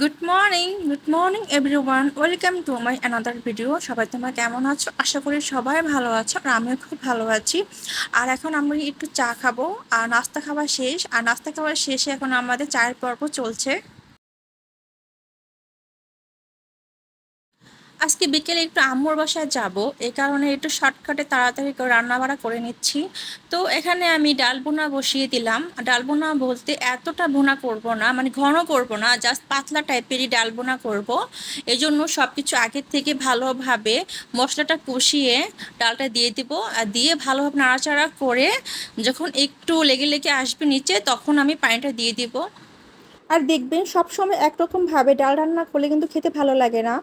Good morning good morning everyone welcome to my another video সবাই তোমরা কেমন আছো? আশা করি সবাই ভালো আছো আর আমিও খুব ভালো আছি। আর এখন আমি একটু চা খাব। আর নাস্তা খাওয়া শেষ। আর নাস্তা খাওয়া শেষে এখন আমাদের চায়ের পর্ব চলছে। আজকে বিকেলে একটু আম্মুর বাসায় যাব। এই কারণে একটু শর্টকাটে তাড়াতাড়ি করে রান্নাবাড়া করে নিচ্ছি। তো এখানে আমি ডাল বোনা বসিয়ে দিলাম। ডাল বোনা বলতে এতটা বোনা করব না মানে ঘন করব না জাস্ট পাতলা টাইপেরই ডাল বোনা করব। এই জন্য সব কিছু আগের থেকে ভালোভাবে মশলাটা কষিয়ে ডালটা দিয়ে দিব। আর দিয়ে ভালোভাবে নাড়াচাড়া করে যখন একটু লেগে লেগে আসবে নিচে, তখন আমি পানিটা দিয়ে দিব। আর দেখবেন সবসময় একরকমভাবে ডাল রান্না করলে কিন্তু খেতে ভালো লাগে না।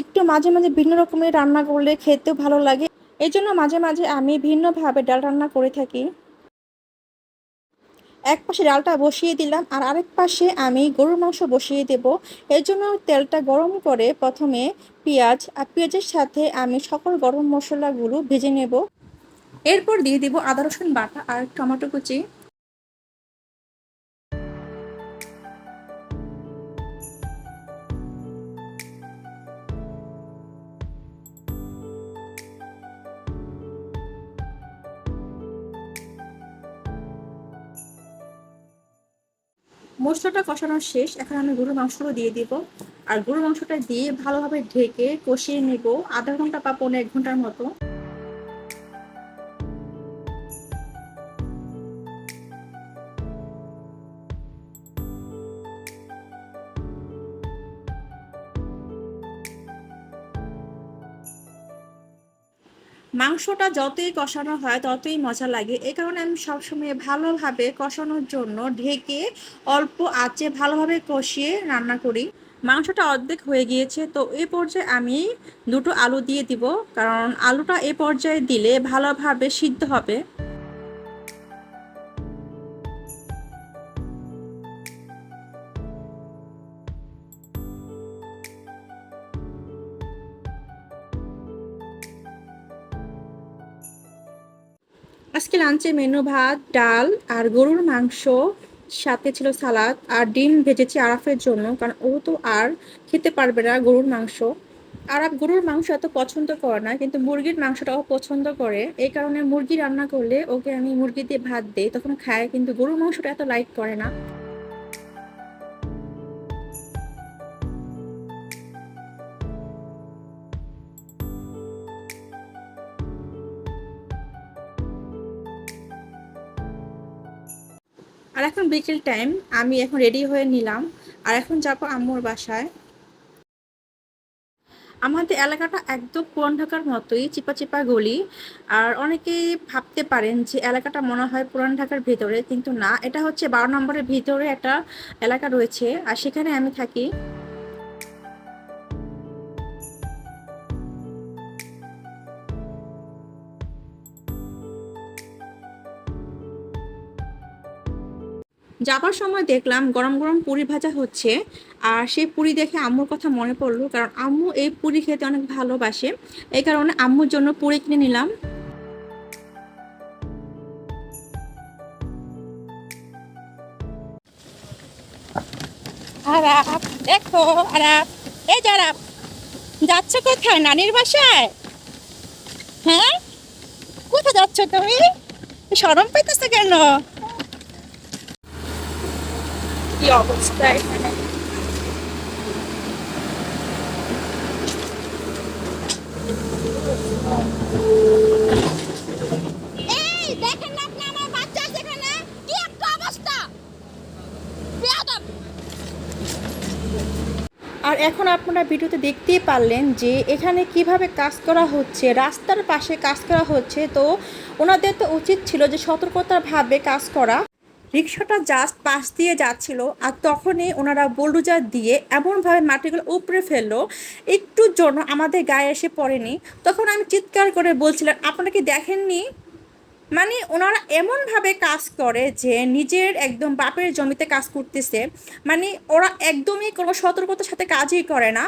একটু মাঝে মাঝে ভিন্ন রকমের রান্না করলে খেতেও ভালো লাগে। এই জন্য মাঝে মাঝে আমি ভিন্নভাবে ডাল রান্না করে থাকি। এক পাশে ডালটা বসিয়ে দিলাম আর আরেক পাশে আমি গরুর মাংস বসিয়ে দেব। এর জন্য তেলটা গরম করে প্রথমে পেঁয়াজ আর পেঁয়াজের সাথে আমি সকল গরম মশলাগুলো ভেজে নেব। এরপর দিয়ে দেব আদা রসুন বাটা আর টমেটো কুচি। মশলাটা কষানো শেষ, এখন আমি গরুর মাংসগুলো দিয়ে দিব। আর গরুর মাংসটা দিয়ে ভালোভাবে ঢেকে কষিয়ে নেব। আধা ঘণ্টা বা পনেরো এক ঘণ্টার মতো। মাংসটা যতই কষানো হয়, ততই মজা লাগে। এই কারণে আমি সবসময় ভালোভাবে কষানোর জন্য ঢেকে অল্প আঁচে ভালোভাবে কষিয়ে রান্না করি। মাংসটা অর্ধেক হয়ে গিয়েছে, তো এই পর্যায়ে আমি দুটো আলু দিয়ে দিব। কারণ আলুটা এ পর্যায়ে দিলে ভালোভাবে সিদ্ধ হবে। আজকে লাঞ্চে মেনু ভাত, ডাল আর গরুর মাংস, সাথে ছিল সালাদ আর ডিম ভেজেছি আরাফের জন্য, কারণ ও তো আর খেতে পারবে না গরুর মাংস। আরাফ গরুর মাংস এত পছন্দ করে না, কিন্তু মুরগির মাংসটাও পছন্দ করে। এই কারণে মুরগি রান্না করলে ওকে আমি মুরগি দিয়ে ভাত দিই, তখন খায়, কিন্তু গরুর মাংসটা এত লাইক করে না। আর এখন বিকেল টাইম আমি এখন রেডি হয়ে নিলাম। আর এখন যাব আম্মুর বাসায়। আমাদের এলাকাটা একদম পুরন ঢাকার মতোই, চিপা চিপা গলি। আর অনেকেই ভাবতে পারেন যে এলাকাটা মনে হয় পুরান ঢাকার ভেতরে, কিন্তু না, এটা হচ্ছে বারো নম্বরের ভিতরে একটা এলাকা রয়েছে। আর সেখানে আমি থাকি। যাবার সময় দেখলাম গরম গরম পুরি ভাজা হচ্ছে, আর সেই পুরি দেখে আম্মুর কথা মনে পড়ল, কারণ আম্মু এই পুরি খেতে অনেক ভালোবাসে, এই কারণে আম্মুর জন্য পুরি কিনে নিলাম। দেখো আরাপ, এই যারাপ যাচ্ছ কোথায় নানির বাসায়? হ্যাঁ? কোথায় যাচ্ছ তুমি? সরম পাইতেছো কেন কি অবস্থা এখানে এই দেখেন না আপনি আমার বাচ্চা আছে এখানে কি একটা অবস্থা? বেয়াদব। আর এখন আপনারা ভিডিওতে দেখতেই পারলেন যে এখানে কীভাবে কাজ করা হচ্ছে রাস্তার পাশে কাজ করা হচ্ছে। তো ওনাদের তো উচিত ছিল যে সতর্কতাভাবে কাজ করা। রিক্সাটা জাস্ট পাশ দিয়ে যাচ্ছিল আর তখনই ওনারা বোলডুজার দিয়ে এমনভাবে মাটিগুলো উপড়ে ফেলল। একটুর জন্য আমাদের গায়ে এসে পড়েনি। তখন আমি চিৎকার করে বলছিলাম, আপনারা কি দেখেননি? মানে ওনারা এমনভাবে কাজ করে যে নিজের একদম বাপের জমিতে কাজ করতেছে। মানে ওরা একদমই কোনো সতর্কতার সাথে কাজই করে না।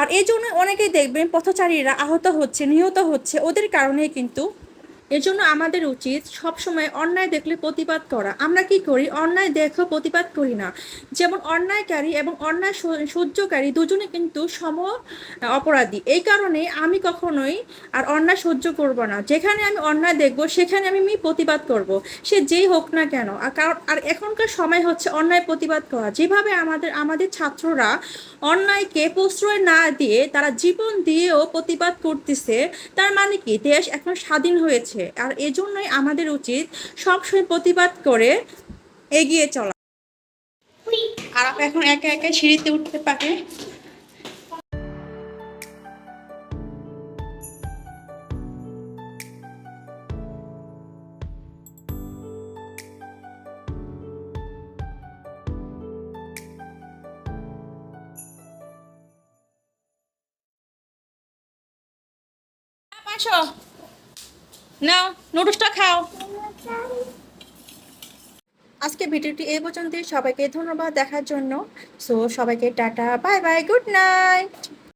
আর এই জন্য অনেকেই দেখবেন পথচারীরা আহত হচ্ছে, নিহত হচ্ছে। ওদের কারণেই কিন্তু এজন্য আমাদের উচিত সবসময় অন্যায় দেখলে প্রতিবাদ করা। আমরা কি করি? অন্যায় দেখো প্রতিবাদ করি না। যেমন অন্যায়কারী এবং অন্যায় সহ্যকারী দুজনে কিন্তু সম অপরাধী। এই কারণে আমি কখনোই আর অন্যায় সহ্য করব না। যেখানে আমি অন্যায় দেখব, সেখানে আমি প্রতিবাদ করব। সে যেই হোক না কেন। আর কারণ, আর এখনকার সময় হচ্ছে অন্যায় প্রতিবাদ করা। যেভাবে আমাদের আমাদের ছাত্ররা অন্যায়কে প্রশ্রয় না দিয়ে তারা জীবন দিয়েও প্রতিবাদ করতেছে, তার মানে কি? দেশ এখন স্বাধীন হয়েছে। আর এজন্যই আমাদের উচিত সবসময় প্রতিবাদ করে এগিয়ে চলা। আর এখন একা একা সিঁড়িতে উঠতে পারে? আসো। নাও নুডলসটা খাও। আজকে ভিডিওটি এই পর্যন্তই। সবাইকে ধন্যবাদ দেখার জন্য। সো সবাইকে tata bye bye good night